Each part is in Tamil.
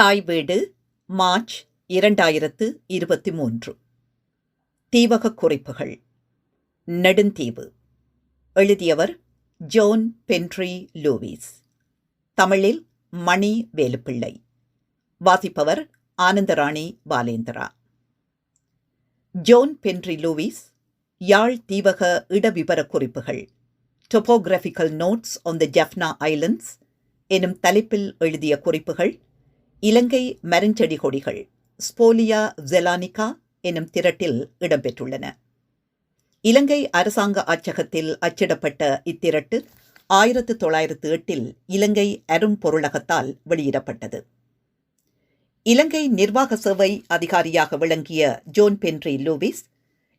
தாய் வீடு மார்ச் இரண்டாயிரத்து இருபத்தி மூன்று. தீவகக் குறிப்புகள். நெடுந்தீவு. எழுதியவர் ஜோன் பென்ட்ரி லூவிஸ் தமிழில் மணி வேலுப்பிள்ளை. வாசிப்பவர் Anandarani Balendra. John Penry Lewis Yazh தீவக இடவிபர குறிப்புகள். Topographical notes on the Jaffna islands எனும் தலைப்பில் எழுதிய குறிப்புகள் இலங்கை மரஞ்செடி கொடிகள் ஸ்போலியா ஜெலானிகா எனும் திரட்டில் இடம்பெற்றுள்ளன. இலங்கை அரசாங்க அச்சகத்தில் அச்சிடப்பட்ட இத்திரட்டு ஆயிரத்து தொள்ளாயிரத்து எட்டில் இலங்கை அரும்பொருளகத்தால் வெளியிடப்பட்டது. இலங்கை நிர்வாக சேவை அதிகாரியாக விளங்கிய John Penry Lewis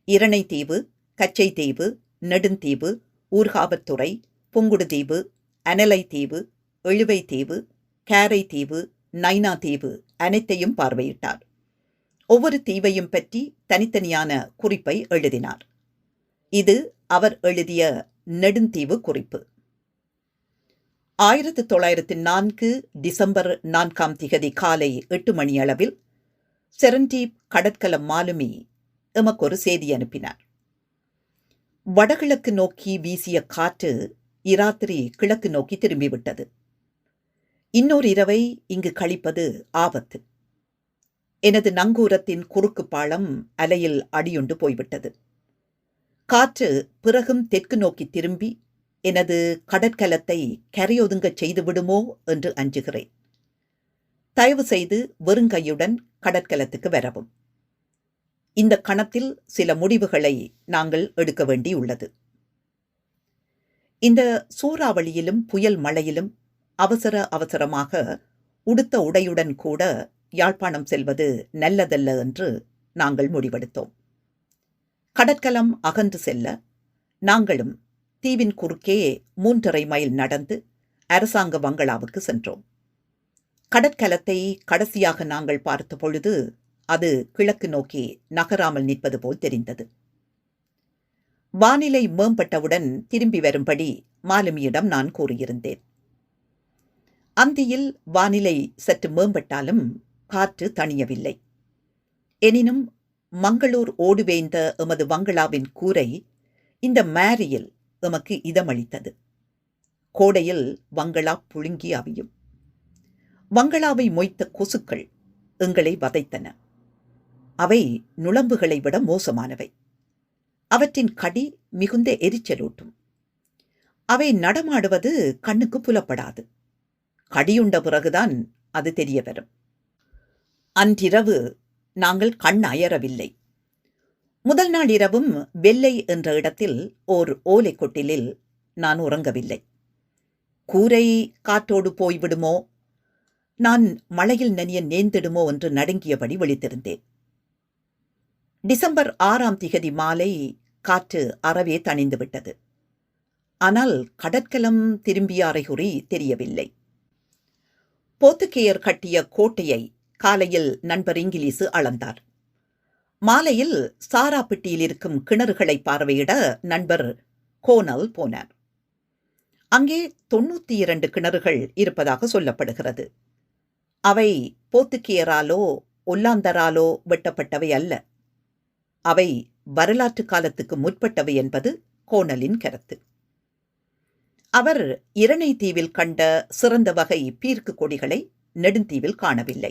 Iranaitivu Kachchativu Neduntivu Urkavatturai Pungudutivu Analaitivu Eluvaitivu Keraitivu Nainativu அனைத்தையும் பார்வையிட்டார். ஒவ்வொரு தீவையும் பற்றி தனித்தனியான குறிப்பை எழுதினார். இது அவர் எழுதிய நெடுந்தீவு குறிப்பு. ஆயிரத்து தொள்ளாயிரத்து நான்கு டிசம்பர் நான்காம் திகதி காலை எட்டு மணி அளவில் செரண்டீப் கடற்கல மாலுமி எமக்கொரு செய்தி அனுப்பினார். வடகிழக்கு நோக்கி வீசிய காற்று இராத்திரி கிழக்கு நோக்கி திரும்பிவிட்டது. இன்னொரு இரவை இங்கு கழிப்பது ஆபத்து. எனது நங்கூரத்தின் குறுக்கு பாலம் அலையில் அடியுண்டு போய்விட்டது. காற்று பிறகும் தெற்கு நோக்கி திரும்பி எனது கடற்கலத்தை கரையொதுங்கச் செய்துவிடுமோ என்று அஞ்சுகிறேன். தயவு செய்து வெறுங்கையுடன் கடற்கலத்துக்கு வரவும். இந்த கணத்தில் சில முடிவுகளை நாங்கள் எடுக்க வேண்டியுள்ளது. இந்த சூறாவளியிலும் புயல் மழையிலும் அவசர அவசரமாக உடுத்த உடையுடன் கூட யாழ்ப்பாணம் செல்வது நல்லதல்ல என்று நாங்கள் முடிவெடுத்தோம். கடற்கலம் அகன்று செல்ல நாங்களும் தீவின் குறுக்கே மூன்றரை மைல் நடந்து அரசாங்க வங்களாவுக்கு சென்றோம். கடற்கலத்தை கடைசியாக நாங்கள் பார்த்த பொழுது அது கிழக்கு நோக்கி நகராமல் நிற்பது போல் தெரிந்தது. வானிலை மேம்பட்டவுடன் திரும்பி வரும்படி மாலுமியிடம் நான் கூறியிருந்தேன். அந்தியில் வானிலை சற்று மேம்பட்டாலும் காற்று தணியவில்லை. எனினும் மங்களூர் ஓடுவேந்த எமது வங்களாவின் கூரை இந்த மேரியில் எமக்கு இதமளித்தது. கோடையில் வங்களா புழுங்கி அவியும். வங்களாவை மொய்த்த கொசுக்கள் எங்களை வதைத்தன. அவை நுழம்புகளை விட மோசமானவை. அவற்றின் கடி மிகுந்த எரிச்சலூட்டும். அவை நடமாடுவது கண்ணுக்கு புலப்படாது. கடியுண்ட பிறகுதான் அது தெரிய வரும் அன்றிரவு நாங்கள் கண் அயரவில்லை. முதல் நாள் இரவும் வெள்ளை என்ற இடத்தில் ஓர் ஓலை கொட்டிலில் நான் உறங்கவில்லை. கூரை காற்றோடு போய்விடுமோ? நான் மழையில் நனிய நேர்ந்திடுமோ என்று நடுங்கியபடி விழித்திருந்தேன். டிசம்பர் ஆறாம் திகதி மாலை காற்று அறவே தணிந்துவிட்டது. ஆனால் கடற்கலம் திரும்பிய அறைகுறி தெரியவில்லை. போத்துக்கேயர் கட்டிய கோட்டையை காலையில் நண்பர் இங்கிலீசு அளந்தார். மாலையில் சாராப்பட்டியில் இருக்கும் கிணறுகளை பார்வையிட நண்பர் கோனல் போனார். அங்கே தொண்ணூத்தி இரண்டு கிணறுகள் இருப்பதாக சொல்லப்படுகிறது. அவை போத்துக்கியராலோ ஒல்லாந்தராலோ வெட்டப்பட்டவை அல்ல. அவை வரலாற்று காலத்துக்கு முற்பட்டவை என்பது கோணலின் கருத்து. அவர் இரணை தீவில் கண்ட சிறந்த வகை பீர்க்கு கொடிகளை நெடுந்தீவில் காணவில்லை.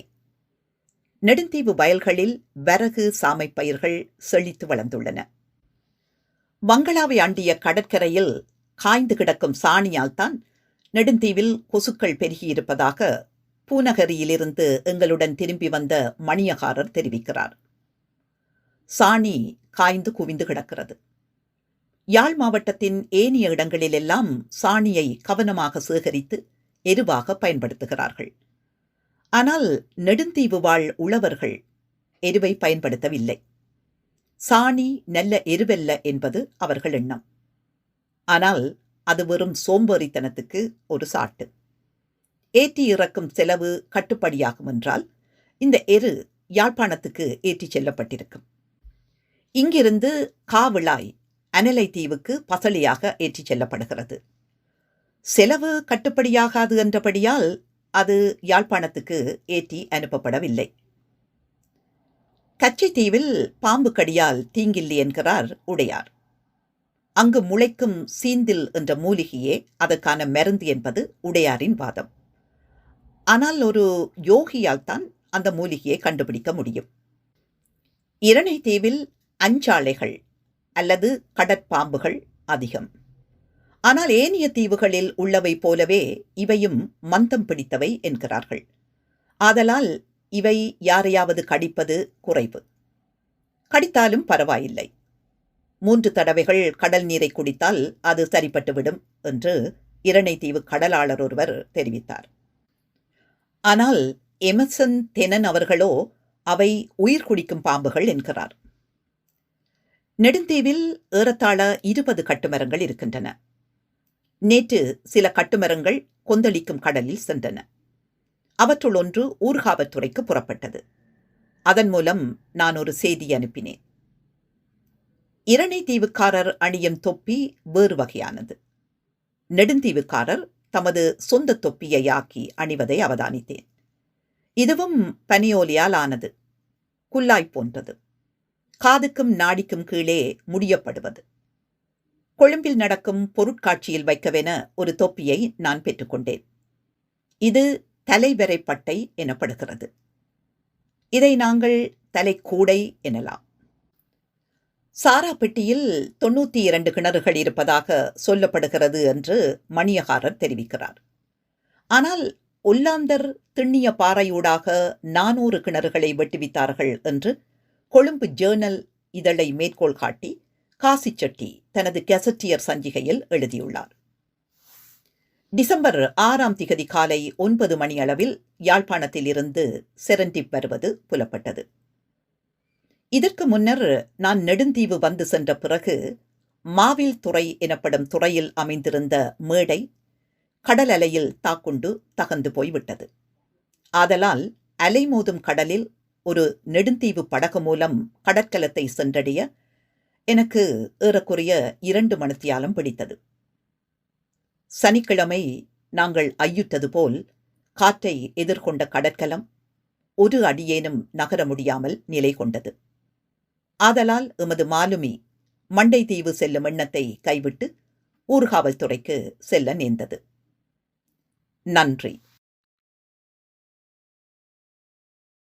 நெடுந்தீவு வயல்களில் வரகு சாமை பயிர்கள் செழித்து வளர்ந்துள்ளன. வங்களாவை அண்டிய கடற்கரையில் காய்ந்து கிடக்கும் சாணியால் தான் நெடுந்தீவில் கொசுக்கள் பெருகியிருப்பதாக பூநகரியிலிருந்து எங்களுடன் திரும்பி வந்த மணியகாரர் தெரிவிக்கிறார். சாணி காய்ந்து குவிந்து கிடக்கிறது. யாழ் மாவட்டத்தின் ஏனைய இடங்களிலெல்லாம் சாணியை கவனமாக சேகரித்து எருவாக பயன்படுத்துகிறார்கள். ஆனால் நெடுந்தீவு வாழ் உழவர்கள் எருவை பயன்படுத்தவில்லை. சாணி நல்ல எருவல்ல என்பது அவர்கள் எண்ணம். ஆனால் அது வெறும் சோம்பேறித்தனத்துக்கு ஒரு சாட்டு. ஏற்றி இறக்கும் செலவு கட்டுப்படியாகும் என்றால் இந்த எரு யாழ்ப்பாணத்துக்கு ஏற்றிச் செல்லப்பட்டிருக்கும். இங்கிருந்து காவிளாய் அனலை தீவுக்கு பசலியாக ஏற்றிச் செல்லப்படுகிறது. செலவு கட்டுப்படியாகாது என்றபடியால் அது யாழ்ப்பாணத்துக்கு ஏற்றி அனுப்பப்படவில்லை. கச்சைத்தீவில் பாம்பு கடியால் தீங்கில்லை என்கிறார் உடையார். அங்கு முளைக்கும் சீந்தில் என்ற மூலிகையே அதற்கான மருந்து என்பது உடையாரின் வாதம். ஆனால் ஒரு யோகியால் தான் அந்த மூலிகையை கண்டுபிடிக்க முடியும். இரணை தீவில் அஞ்சாலைகள் அல்லது கடற்பாம்புகள் அதிகம். ஆனால் ஏனைய தீவுகளில் உள்ளவை போலவே இவையும் மந்தம் பிடித்தவை என்கிறார்கள். ஆதலால் இவை யாரையாவது கடிப்பது குறைவு. கடித்தாலும் பரவாயில்லை. மூன்று தடவைகள் கடல் நீரை குடித்தால் அது சரிப்பட்டுவிடும் என்று இரணைத்தீவு கடலாளர் ஒருவர் தெரிவித்தார். ஆனால் எமர்சன் தெனன் அவர்களோ அவை உயிர் குடிக்கும் பாம்புகள் என்கிறார். நெடுந்தீவில் ஏறத்தாழ இருபது கட்டுமரங்கள் இருக்கின்றன. நேற்று சில கட்டுமரங்கள் கொந்தளிக்கும் கடலில் சென்றன. அவற்றுள் ஒன்று ஊர்காவத்துறைக்கு புறப்பட்டது. அதன் மூலம் நான் ஒரு செய்தி அனுப்பினேன். இரணை தீவுக்காரர் அணியும் தொப்பி வேறு வகையானது. நெடுந்தீவுக்காரர் தமது சொந்த தொப்பியை ஆக்கி அணிவதை அவதானித்தேன். இதுவும் பனியோலியால் ஆனது குல்லாய் போன்றது. காதுக்கும் நாடிக்கும் கீழே முடியப்படுவது. கொழும்பில் நடக்கும் பொருட்காட்சியில் வைக்கவென ஒரு தொப்பியை நான் பெற்றுக்கொண்டேன். இது தலைவரைப்பட்டை எனப்படுகிறது. இதை நாங்கள் தலைக்கூடை எனலாம். சாராப்பெட்டியில் தொண்ணூற்றி இரண்டு கிணறுகள் இருப்பதாக சொல்லப்படுகிறது என்று மணியகாரர் தெரிவிக்கிறார். ஆனால் ஒல்லாந்தர் திண்ணிய பாறையூடாக நானூறு கிணறுகளை வெட்டுவித்தார்கள் என்று கொழும்பு ஜேர்னல் இதழை மேற்கோள் காட்டி காசிச்செட்டி தனது கெசட்டியர் சஞ்சிகையில் எழுதியுள்ளார். டிசம்பர் ஆறாம் திகதி காலை ஒன்பது மணி அளவில் யாழ்ப்பாணத்தில் இருந்து செரண்டிப் வருவது புலப்பட்டது. இதற்கு முன்னர் நான் நெடுந்தீவு வந்து சென்ற பிறகு மாவில் துறை எனப்படும் துறையில் அமைந்திருந்த மேடை கடல் அலையில் தாக்குண்டு தகந்து போய்விட்டது. ஆதலால் அலைமோதும் கடலில் ஒரு நெடுந்தீவு படகு மூலம் கடற்கலத்தை சென்றடைய எனக்கு ஏறக்குறைய இரண்டு மணித்தியாலம் பிடித்தது. சனிக்கிழமை நாங்கள் ஐயுற்றது போல் காற்றை எதிர்கொண்ட கடற்கலம் ஒரு அடியேனும் நகர முடியாமல் நிலை கொண்டது. ஆதலால் எமது மாலுமி மண்டை தீவு செல்லும் எண்ணத்தை கைவிட்டு ஊர்காவல்துறைக்கு செல்ல நேர்ந்தது. நன்றி.